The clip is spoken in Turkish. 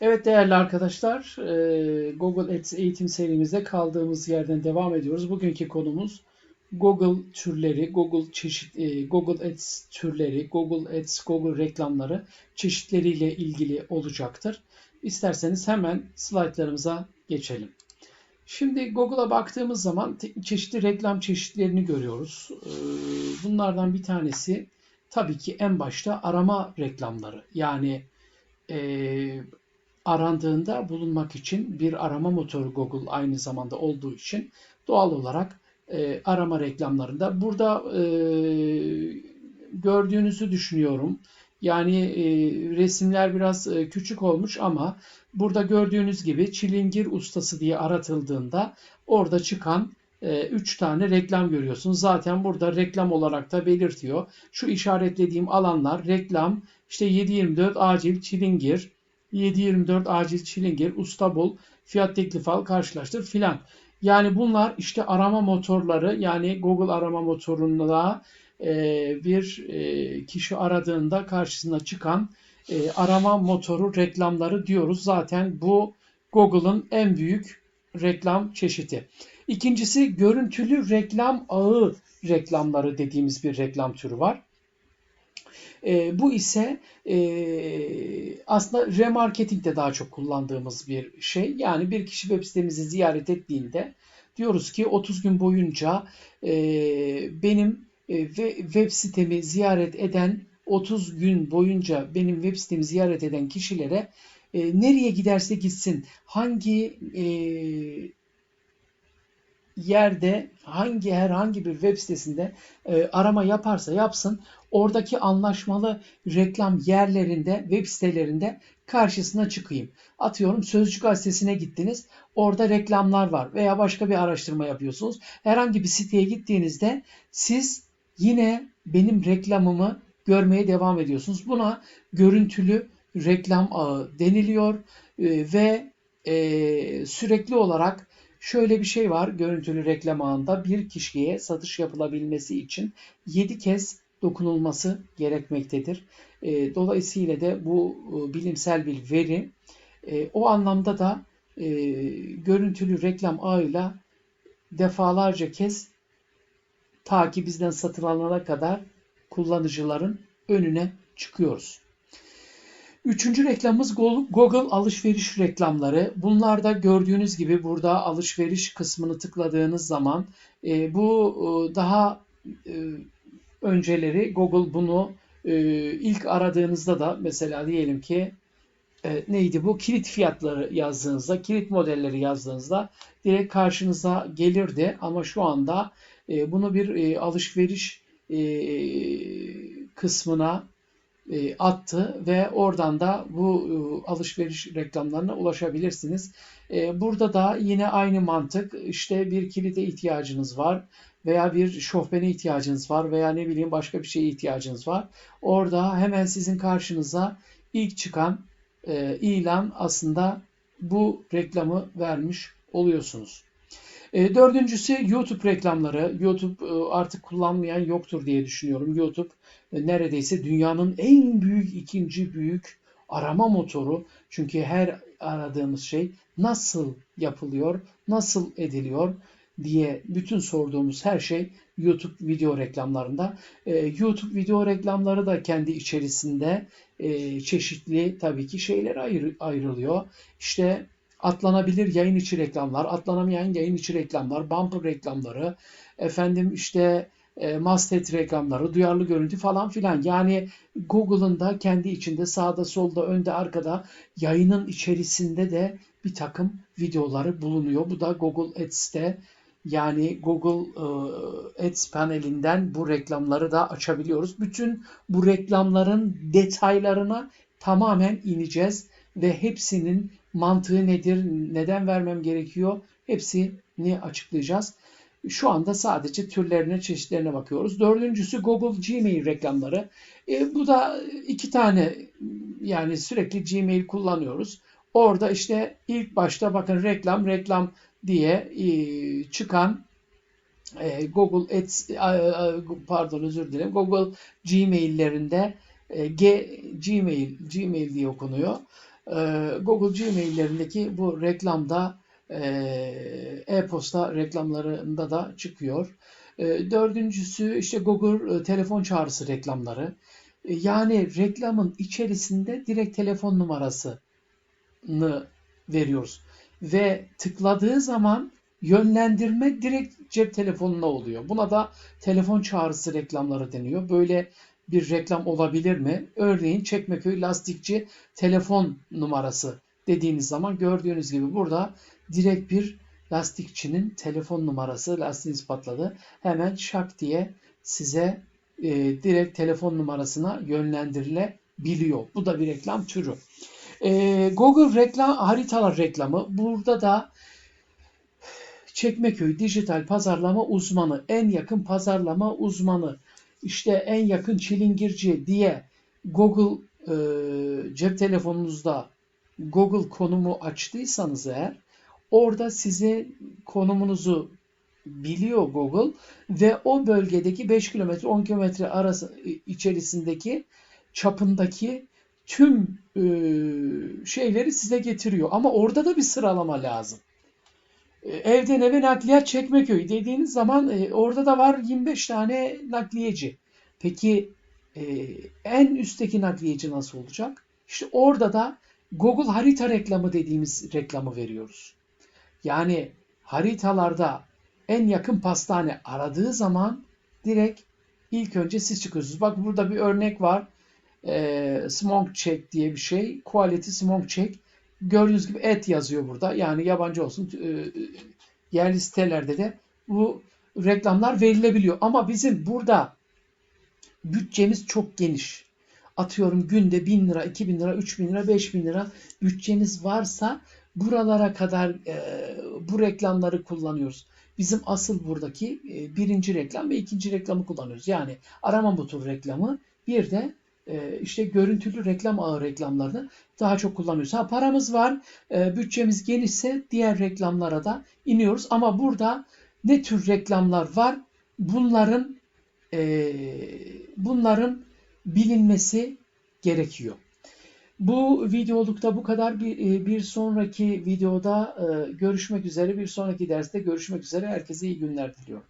Evet değerli arkadaşlar, e, Google Ads eğitim serimizde kaldığımız yerden devam ediyoruz. Bugünkü konumuz Google türleri, Google çeşit, e, Google Ads türleri, Google Ads, Google reklamları çeşitleriyle ilgili olacaktır. İsterseniz hemen slaytlarımıza geçelim. Şimdi Google'a baktığımız zaman çeşitli reklam çeşitlerini görüyoruz. E, bunlardan bir tanesi tabii ki en başta arama reklamları. Yani arandığında bulunmak için bir arama motoru Google aynı zamanda olduğu için doğal olarak e, arama reklamlarında burada e, gördüğünüzü düşünüyorum. Yani e, resimler biraz e, küçük olmuş ama burada gördüğünüz gibi çilingir ustası diye aratıldığında orada çıkan 3 e, tane reklam görüyorsunuz. Zaten burada reklam olarak da belirtiyor. Şu işaretlediğim alanlar reklam işte 724 acil çilingir 724 acil çilingir, usta bul, fiyat teklif al, karşılaştır filan. Yani bunlar işte arama motorları yani Google arama motorunda e, bir e, kişi aradığında karşısına çıkan e, arama motoru reklamları diyoruz. Zaten bu Google'ın en büyük reklam çeşidi. İkincisi görüntülü reklam ağı reklamları dediğimiz bir reklam türü var. E, bu ise e, aslında remarketingde daha çok kullandığımız bir şey. Yani bir kişi web sitemizi ziyaret ettiğinde diyoruz ki 30 gün boyunca e, benim e, web sitemi ziyaret eden 30 gün boyunca benim web sitemi ziyaret eden kişilere e, nereye giderse gitsin, hangi e, yerde hangi herhangi bir web sitesinde e, arama yaparsa yapsın oradaki anlaşmalı reklam yerlerinde web sitelerinde karşısına çıkayım. Atıyorum Sözcü gazetesine gittiniz. Orada reklamlar var veya başka bir araştırma yapıyorsunuz. Herhangi bir siteye gittiğinizde siz yine benim reklamımı görmeye devam ediyorsunuz. Buna görüntülü reklam ağı deniliyor e, ve e, sürekli olarak Şöyle bir şey var görüntülü reklam ağında bir kişiye satış yapılabilmesi için 7 kez dokunulması gerekmektedir. E, dolayısıyla da bu e, bilimsel bir veri. E, o anlamda da görüntülü reklam ağıyla defalarca kez ta ki bizden satın kadar kullanıcıların önüne çıkıyoruz. Üçüncü reklamımız Google alışveriş reklamları. Bunlar da gördüğünüz gibi burada alışveriş kısmını tıkladığınız zaman e, bu e, daha e, önceleri Google bunu e, ilk aradığınızda da mesela diyelim ki e, neydi bu kilit fiyatları yazdığınızda kilit modelleri yazdığınızda direkt karşınıza gelirdi ama şu anda e, bunu bir e, alışveriş e, kısmına e, attı ve oradan da bu e, alışveriş reklamlarına ulaşabilirsiniz. E, burada da yine aynı mantık işte bir kilide ihtiyacınız var veya bir şofbene ihtiyacınız var veya ne bileyim başka bir şeye ihtiyacınız var. Orada hemen sizin karşınıza ilk çıkan ilan aslında bu reklamı vermiş oluyorsunuz. E, dördüncüsü YouTube reklamları. YouTube e, artık kullanmayan yoktur diye düşünüyorum. YouTube e, neredeyse dünyanın en büyük, ikinci büyük arama motoru. Çünkü her aradığımız şey nasıl yapılıyor, nasıl ediliyor diye bütün sorduğumuz her şey YouTube video reklamlarında. Ee, YouTube video reklamları da kendi içerisinde e, çeşitli tabii ki şeyler ayrı, ayrılıyor. İşte atlanabilir yayın içi reklamlar, atlanamayan yayın içi reklamlar, bumper reklamları, efendim işte e, masthead reklamları, duyarlı görüntü falan filan. Yani Google'ın da kendi içinde sağda solda önde arkada yayının içerisinde de bir takım videoları bulunuyor. Bu da Google Ads'te yani Google e, Ads panelinden bu reklamları da açabiliyoruz. Bütün bu reklamların detaylarına tamamen ineceğiz ve hepsinin mantığı nedir, neden vermem gerekiyor hepsini açıklayacağız. Şu anda sadece türlerine, çeşitlerine bakıyoruz. Dördüncüsü Google Gmail reklamları. E, bu da iki tane yani sürekli Gmail kullanıyoruz. Orada işte ilk başta bakın reklam reklam diye e, çıkan e, Google Ads pardon özür dilerim Google Gmail'lerinde e, G, Gmail Gmail diye okunuyor. Ee, Google Gmail'lerindeki bu reklamda e, e-posta reklamlarında da çıkıyor. E, dördüncüsü işte Google e, telefon çağrısı reklamları. E, yani reklamın içerisinde direkt telefon numarasını veriyoruz. Ve tıkladığı zaman yönlendirme direkt cep telefonuna oluyor. Buna da telefon çağrısı reklamları deniyor. Böyle bir reklam olabilir mi? Örneğin Çekmeköy Lastikçi telefon numarası dediğiniz zaman gördüğünüz gibi burada direkt bir lastikçinin telefon numarası lastiğiniz patladı. Hemen şak diye size e, direkt telefon numarasına yönlendirilebiliyor. Bu da bir reklam türü. E, Google reklam haritalar reklamı. Burada da Çekmeköy dijital pazarlama uzmanı, en yakın pazarlama uzmanı, işte en yakın çilingirci diye Google e, cep telefonunuzda Google konumu açtıysanız eğer orada size konumunuzu biliyor Google ve o bölgedeki 5 kilometre 10 kilometre arası içerisindeki çapındaki tüm e, şeyleri size getiriyor. Ama orada da bir sıralama lazım. E, evden eve nakliyat Çekmeköy dediğiniz zaman e, orada da var 25 tane nakliyeci. Peki e, en üstteki nakliyeci nasıl olacak? İşte orada da Google harita reklamı dediğimiz reklamı veriyoruz. Yani haritalarda en yakın pastane aradığı zaman direkt ilk önce siz çıkıyorsunuz. Bak burada bir örnek var. E, smoke check diye bir şey. Quality smoke check. Gördüğünüz gibi et yazıyor burada. Yani yabancı olsun e, yerli sitelerde de bu reklamlar verilebiliyor. Ama bizim burada bütçemiz çok geniş. Atıyorum günde 1000 lira, 2000 lira, 3000 lira, 5000 lira bütçeniz varsa buralara kadar e, bu reklamları kullanıyoruz. Bizim asıl buradaki e, birinci reklam ve ikinci reklamı kullanıyoruz. Yani arama motoru reklamı bir de e, işte görüntülü reklam ağı reklamlarını daha çok kullanıyoruz. Ha paramız var, e, bütçemiz genişse diğer reklamlara da iniyoruz. Ama burada ne tür reklamlar var? Bunların e, bunların bilinmesi gerekiyor. Bu videolukta bu kadar. Bir, e, bir sonraki videoda görüşmek üzere. Bir sonraki derste görüşmek üzere. Herkese iyi günler diliyorum.